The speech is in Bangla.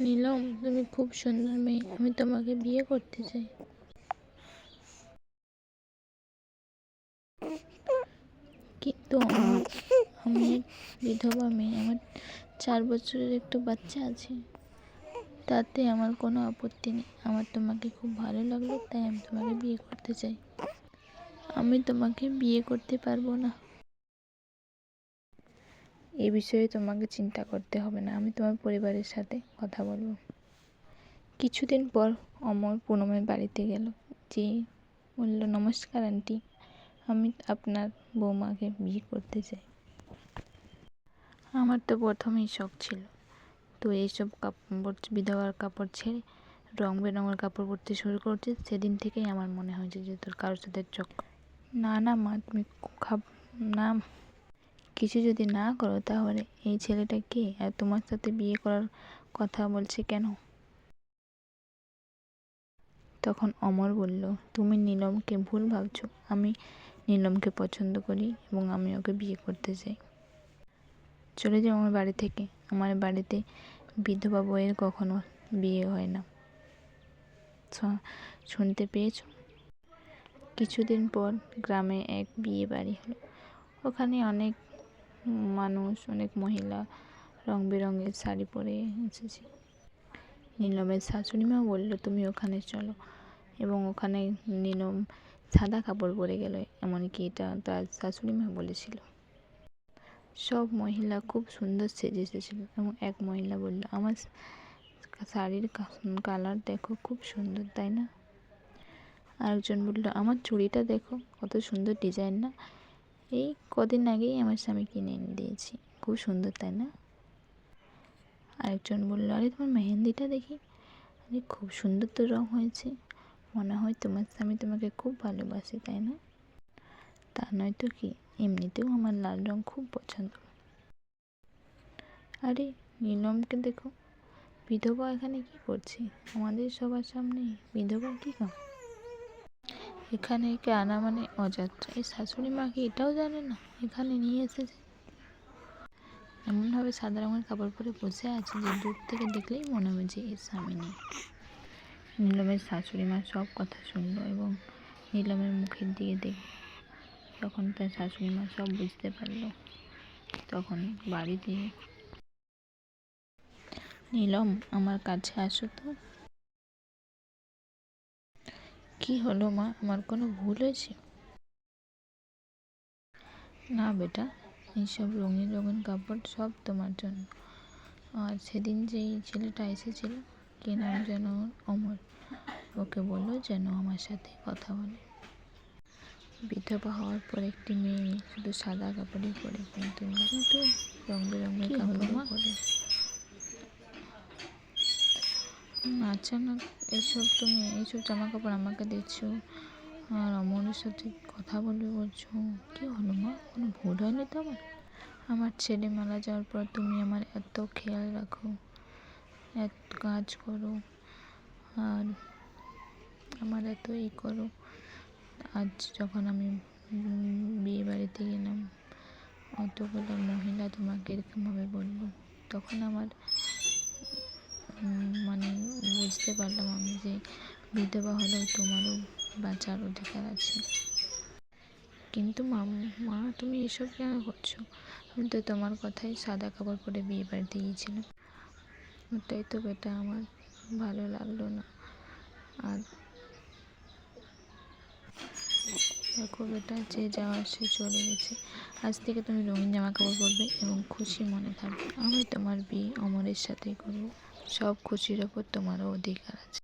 নীলম, তুমি খুব সুন্দর মেয়ে। আমি তোমাকে বিয়ে করতে চাই। কিন্তু আমি বিধবা মেয়ে। আমার চার বছরের একটু বাচ্চা আছে। তাতে আমার কোনো আপত্তি নেই। আমার তোমাকে খুব ভালো লাগল, তাই আমি তোমাকে বিয়ে করতে চাই। আমি তোমাকে বিয়ে করতে পারব না। এ বিষয়ে তোমাকে চিন্তা করতে হবে না। আমি তোমার পরিবারের সাথে কথা বলব। কিছুদিন পর অমর পুনমের বাড়িতে গেল। যে বলল, নমস্কার, আন্টি। আমি আপনার বৌমাকে বিয়ে করতে চাই। আমার তো প্রথমেই শখ ছিল। তো এইসব কাপড়, বিধবার কাপড় ছেড়ে, রং বেরঙের কাপড় পরতে শুরু করছে। সেদিন থেকেই আমার মনে হয়েছে যে তোর কারোর সাথে চোখ না না, মা, তুমি খাব না কিছু যদি না করো তাহলে এই ছেলেটা কে? আর তোমার সাথে বিয়ে করার কথা বলছে কেন? তখন অমর বলল, তুমি নীলমকে ভুল ভাবছ। আমি নীলমকে পছন্দ করি এবং আমি ওকে বিয়ে করতে চাই। চলে যাও আমার বাড়ি থেকে। আমার বাড়িতে বিধবা বইয়ের কখনো বিয়ে হয় না। শুনতে পেয়েছ? কিছুদিন পর গ্রামে এক বিয়ে বাড়ি হলো। ওখানে অনেক মানুষ, অনেক মহিলা রং বেরঙের শাড়ি পরে এসেছে। নীলমের শাশুড়িমাও বলল, তুমি ওখানে চলো। এবং ওখানে নীলম সাদা কাপড় পরে গেল, এমনকি এটা তার শাশুড়িমা বলেছিল। সব মহিলা খুব সুন্দর সেজে এসেছিল এবং এক মহিলা বলল, আমার শাড়ির কালার দেখো, খুব সুন্দর, তাই না? আরেকজন বলল, আমার চুড়িটা দেখো, কত সুন্দর ডিজাইন না? এই কদিন আগেই আমার স্বামী কিনে এনে দিয়েছি। খুব সুন্দর, তাই না? আরেকজন বলল, আরে, তোমার মেহেন্দিটা দেখি। আরে, খুব সুন্দর তো রং হয়েছে। মনে হয় তোমার স্বামী তোমাকে খুব ভালোবাসে, তাই না? তা নয়তো কি, এমনিতেও আমার লাল রং খুব পছন্দ। আরে, নীলমকে দেখো। বিধবা এখানে কি করছে? আমাদের সবার সামনে বিধবা কি কাম এখানে একে আনা মানে অযাত্রা? এই শাশুড়ি মা কি এটাও জানে না? এখানে নিয়ে এসেছে। এমনভাবে সাদা রঙের কাপড় পরে বসে আছে যে দূর থেকে দেখলেই মনে হবে যে এর স্বামী নেই। নীলমের শাশুড়ি মা সব কথা শুনলো এবং নীলমের মুখের দিকে দেখ তখন তার শাশুড়ি মা সব বুঝতে পারল, তখন বাড়িতে নীলম, আমার কাছে আসো তো। কি হলো মা? আমার কোনো ভুল হয়েছে? না বেটা এইসব রঙিন রঙিন কাপড় সব তোমার জন্য। আর সেদিন যেই ছেলেটা এসেছিল কি নাম যেন অমর ওকে বলল যেন আমার সাথে কথা বলে। বিধবা হওয়ার পর একটি মেয়ে শুধু সাদা কাপড়ই পরে কিন্তু কিন্তু রং বেরঙের কাপড় পরে। আচানক এসব তুমি, এইসব জামা কাপড় আমাকে দিচ্ছ। আর অমরের সাথে কথা বলবে বলছো, কি হলো মা? কোনো ভুল হয়নি তো আমার আমার ছেলে মারা যাওয়ার পর তুমি আমার এত খেয়াল রাখো এত কাজ করো, আর আমার এত ই করো। আজ যখন আমি বিয়ে বাড়িতে গেলাম, অতগুলো মহিলা তোমাকে এরকমভাবে বলল, তখন আমার বুঝতে পারলাম আমি যে বিধবা হলেও তোমারও বাঁচার অধিকার আছে। কিন্তু মা তুমি এসব কেন করছ? আমি তো তোমার কথাই সাদা কাপড় পরে বিয়ে বাড়িতে গিয়েছিলাম। ওটাই তো বেটা আমার ভালো লাগল না। আর দেখো বেটা, যে যাওয়ার সে চলে গেছে। আজ থেকে তুমি রঙিন জামা কাপড় পরবে এবং খুশি মনে থাকবে। আমি তোমার বিয়ে অমরের সাথেই করব। সব খুশির ওপর তোমারও অধিকার আছে।